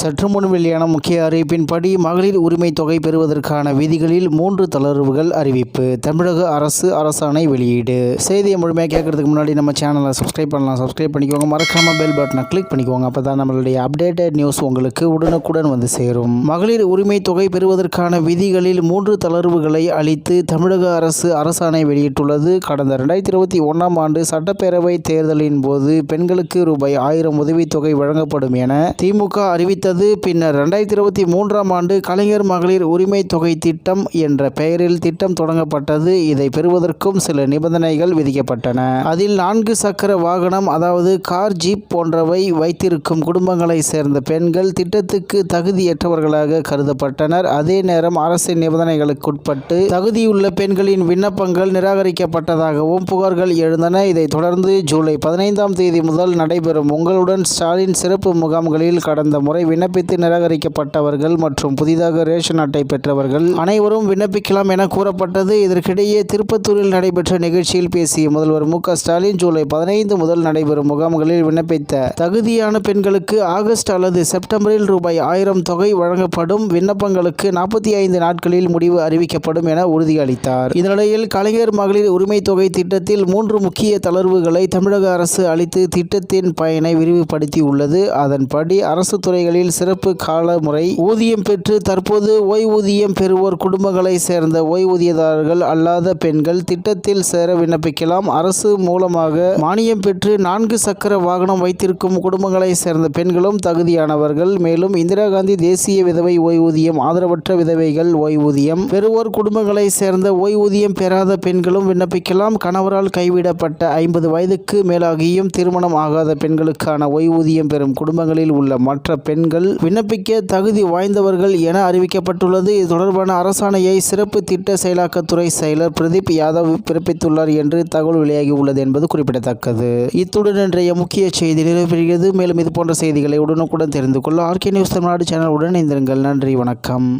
சற்று முன் வெளியான முக்கிய அறிவிப்பின்படி மகளிர் உரிமை தொகை பெறுவதற்கான விதிகளில் மூன்று தளர்வுகள் அறிவிப்பு. தமிழக அரசு அரசாணை வெளியீடு. செய்தியை முழுமையாக கேட்கறதுக்கு முன்னாடி நம்ம சேனலை சப்ஸ்கிரைப் பண்ணலாம். சப்ஸ்கிரைப் பண்ணிக்கோங்க. மறக்காம பெல் பட்டனை கிளிக் பண்ணிக்கோங்க. அப்போ தான் நம்மளுடைய அப்டேட்டட் நியூஸ் உங்களுக்கு உடனுக்குடன் வந்து சேரும். மகளிர் உரிமை தொகை பெறுவதற்கான விதிகளில் மூன்று தளர்வுகளை அளித்து தமிழக அரசு அரசாணை வெளியிட்டுள்ளது. கடந்த ரெண்டாயிரத்தி இருபத்தி ஒன்றாம் ஆண்டு சட்டப்பேரவை தேர்தலின் போது பெண்களுக்கு ரூபாய் ஆயிரம் உதவித்தொகை வழங்கப்படும் என திமுக அறிவித்த அறிவித்தது பின்னர் ரெண்டாயிரத்தி இருபத்தி மூன்றாம் ஆண்டு கலைஞர் மகளிர் உரிமை தொகை திட்டம் என்ற பெயரில் திட்டம் தொடங்கப்பட்டது. இதை பெறுவதற்கும் சில நிபந்தனைகள் விதிக்கப்பட்டன. அதில் நான்கு சக்கர வாகனம் அதாவது கார் ஜீப் போன்றவை வைத்திருக்கும் குடும்பங்களை சேர்ந்த பெண்கள் திட்டத்துக்கு தகுதியற்றவர்களாக கருதப்பட்டனர். அதே நேரம் அரசின் நிபந்தனைகளுக்குட்பட்டு தகுதியுள்ள பெண்களின் விண்ணப்பங்கள் நிராகரிக்கப்பட்டதாகவும் புகார்கள் எழுந்தன. இதைத் தொடர்ந்து ஜூலை பதினைந்தாம் தேதி முதல் நடைபெறும். உங்களுடன் ஸ்டாலின் சிறப்பு முகாம்களில் கடந்த முறை விண்ணப்பித்து நிராகரிக்கப்பட்டவர்கள் மற்றும் புதிதாக ரேஷன் அட்டை பெற்றவர்கள் அனைவரும் விண்ணப்பிக்கலாம் என கூறப்பட்டது. இதற்கிடையே திருப்பத்தூரில் நடைபெற்ற நிகழ்ச்சியில் பேசிய முதல்வர் மு க ஸ்டாலின் ஜூலை பதினைந்து முதல் நடைபெறும் முகாம்களில் விண்ணப்பித்த தகுதியான பெண்களுக்கு ஆகஸ்ட் அல்லது செப்டம்பரில் ரூபாய் ஆயிரம் தொகை வழங்கப்படும். விண்ணப்பங்களுக்கு நாற்பத்தி ஐந்து நாட்களில் முடிவு அறிவிக்கப்படும் என உறுதியளித்தார். இதனிடையில் கலைஞர் மகளிர் உரிமை தொகை திட்டத்தில் மூன்று முக்கிய தளர்வுகளை தமிழக அரசு அளித்து திட்டத்தின் பயனை விரிவுபடுத்தி உள்ளது அதன்படி அரசு துறைகளில் சிறப்பு கால முறை ஊதியம் பெற்று தற்போது ஓய்வூதியம் பெறுவோர் குடும்பங்களை சேர்ந்த ஓய்வூதியதாரர்கள் அல்லாத பெண்கள் திட்டத்தில் சேர விண்ணப்பிக்கலாம். அரசு மூலமாக மானியம் பெற்று நான்கு சக்கர வாகனம் வைத்திருக்கும் குடும்பங்களை சேர்ந்த பெண்களும் தகுதியானவர்கள். மேலும் இந்திரா காந்தி தேசிய விதவை ஓய்வூதியம் ஆதரவற்ற விதவைகள் ஓய்வூதியம். பெறுவோர் குடும்பங்களை சேர்ந்த ஓய்வூதியம் பெறாத பெண்களும் விண்ணப்பிக்கலாம். கணவரால் கைவிடப்பட்ட ஐம்பது வயதுக்கு மேலாகியும் திருமணம் ஆகாத பெண்களுக்கான ஓய்வூதியம் பெறும் குடும்பங்களில் உள்ள மற்ற பெண்கள் விண்ணப்பிக்க தகுதி வாய்ந்தவர்கள் என அறிவிக்கப்பட்டுள்ளது. இது தொடர்பான அரசாணையை சிறப்பு திட்ட செயலாக்கத்துறை செயலர் பிரதீப் யாதவ் பிறப்பித்துள்ளார் என்று தகவல் வெளியாகி உள்ளது என்பது குறிப்பிடத்தக்கது. இத்துடன் இன்றைய முக்கிய செய்தி நிறைவேறுகிறது மேலும் இது போன்ற செய்திகளை உடனுக்குடன் தெரிந்து கொள்ள ஆர்கே நியூஸ் தமிழ்நாடு சேனல் உடன் இணைந்திருங்கள். நன்றி வணக்கம்.